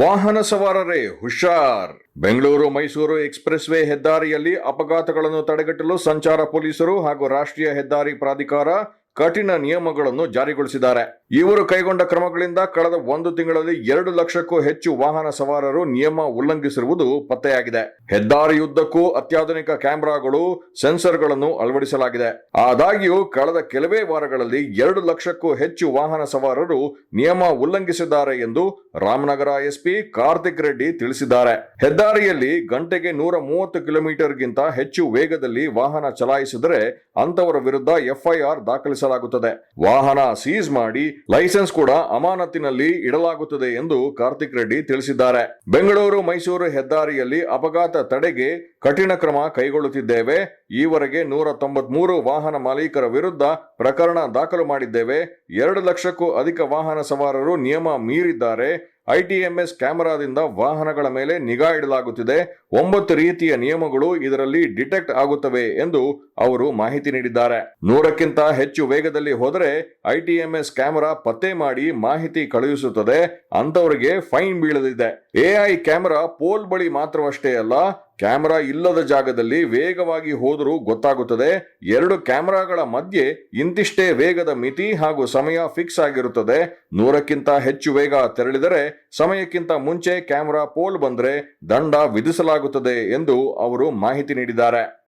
ವಾಹನ ಸವಾರರೇ, ಹುಷಾರ್. Bengaluru Mysuru express way ಹೆದ್ದಾರಿಯಲ್ಲಿ ಅಪಘಾತಗಳನ್ನು ತಡೆಗಟ್ಟಲು ಸಂಚಾರ ಪೊಲೀಸರು ಹಾಗೂ ರಾಷ್ಟ್ರೀಯ ಹೆದ್ದಾರಿ ಪ್ರಾಧಿಕಾರ ಕಠಿಣ ನಿಯಮಗಳನ್ನು ಜಾರಿಗೊಳಿಸಿದ್ದಾರೆ. ಇವರು ಕೈಗೊಂಡ ಕ್ರಮಗಳಿಂದ ಕಳೆದ ಒಂದು ತಿಂಗಳಲ್ಲಿ ಎರಡು ಲಕ್ಷಕ್ಕೂ ಹೆಚ್ಚು ವಾಹನ ಸವಾರರು ನಿಯಮ ಉಲ್ಲಂಘಿಸಿರುವುದು ಪತ್ತೆಯಾಗಿದೆ. ಹೆದ್ದಾರಿಯುದ್ದಕ್ಕೂ ಅತ್ಯಾಧುನಿಕ ಕ್ಯಾಮೆರಾಗಳು, ಸೆನ್ಸರ್ಗಳನ್ನು ಅಳವಡಿಸಲಾಗಿದೆ. ಆದಾಗ್ಯೂ, ಕಳೆದ ಕೆಲವೇ ವಾರಗಳಲ್ಲಿ ಎರಡು ಲಕ್ಷಕ್ಕೂ ಹೆಚ್ಚು ವಾಹನ ಸವಾರರು ನಿಯಮ ಉಲ್ಲಂಘಿಸಿದ್ದಾರೆ ಎಂದು ರಾಮನಗರ ಎಸ್ಪಿ ಕಾರ್ತಿಕ್ ರೆಡ್ಡಿ ತಿಳಿಸಿದ್ದಾರೆ. ಹೆದ್ದಾರಿಯಲ್ಲಿ ಗಂಟೆಗೆ ನೂರ ಮೂವತ್ತು ಕಿಲೋಮೀಟರ್ಗಿಂತ ಹೆಚ್ಚು ವೇಗದಲ್ಲಿ ವಾಹನ ಚಲಾಯಿಸಿದರೆ ಅಂತವರ ವಿರುದ್ಧ ಎಫ್ಐಆರ್ ದಾಖಲಿಸಲಾಗುತ್ತದೆ. ವಾಹನ ಸೀಸ್ ಮಾಡಿ ಲೈಸೆನ್ಸ್ ಕೂಡ ಅಮಾನತಿನಲ್ಲಿ ಇಡಲಾಗುತ್ತದೆ ಎಂದು ಕಾರ್ತಿಕ್ ರೆಡ್ಡಿ ತಿಳಿಸಿದ್ದಾರೆ. ಬೆಂಗಳೂರು ಮೈಸೂರು ಹೆದ್ದಾರಿಯಲ್ಲಿ ಅಪಘಾತ ತಡೆಗೆ ಕಠಿಣ ಕ್ರಮ ಕೈಗೊಳ್ಳುತ್ತಿದ್ದೇವೆ. ಈವರೆಗೆ ನೂರ ತೊಂಬತ್ಮೂರು ವಾಹನ ಮಾಲೀಕರ ವಿರುದ್ಧ ಪ್ರಕರಣ ದಾಖಲು ಮಾಡಿದ್ದೇವೆ. ಎರಡು ಲಕ್ಷಕ್ಕೂ ಅಧಿಕ ವಾಹನ ಸವಾರರು ನಿಯಮ ಮೀರಿದ್ದಾರೆ. ಐಟಿಎಂಎಸ್ ಕ್ಯಾಮೆರಾದಿಂದ ವಾಹನಗಳ ಮೇಲೆ ನಿಗಾ ಇಡಲಾಗುತ್ತಿದೆ. ಒಂಬತ್ತು ರೀತಿಯ ನಿಯಮಗಳು ಇದರಲ್ಲಿ ಡಿಟೆಕ್ಟ್ ಆಗುತ್ತವೆ ಎಂದು ಅವರು ಮಾಹಿತಿ ನೀಡಿದ್ದಾರೆ. ನೂರಕ್ಕಿಂತ ಹೆಚ್ಚು ವೇಗದಲ್ಲಿ ಹೋದರೆ ಐಟಿಎಂಎಸ್ ಕ್ಯಾಮೆರಾ ಪತ್ತೆ ಮಾಡಿ ಮಾಹಿತಿ ಕಳುಹಿಸುತ್ತದೆ. ಅಂತವರಿಗೆ ಫೈನ್ ಬೀಳಲಿದೆ. ಎಐ ಕ್ಯಾಮೆರಾ ಪೋಲ್ ಬಳಿ ಮಾತ್ರವಷ್ಟೇ ಅಲ್ಲ, ಕ್ಯಾಮೆರಾ ಇಲ್ಲದ ಜಾಗದಲ್ಲಿ ವೇಗವಾಗಿ ಹೋದರೂ ಗೊತ್ತಾಗುತ್ತದೆ. ಎರಡು ಕ್ಯಾಮರಾಗಳ ಮಧ್ಯೆ ಇಂತಿಷ್ಟೇ ವೇಗದ ಮಿತಿ ಹಾಗೂ ಸಮಯ ಫಿಕ್ಸ್ ಆಗಿರುತ್ತದೆ. ನೂರಕ್ಕಿಂತ ಹೆಚ್ಚು ವೇಗ ತೆರಳಿದರೆ ಸಮಯಕ್ಕಿಂತ ಮುಂಚೆ ಕ್ಯಾಮೆರಾ ಪೋಲ್ ಬಂದರೆ ದಂಡ ವಿಧಿಸಲಾಗುತ್ತದೆ ಎಂದು ಅವರು ಮಾಹಿತಿ ನೀಡಿದ್ದಾರೆ.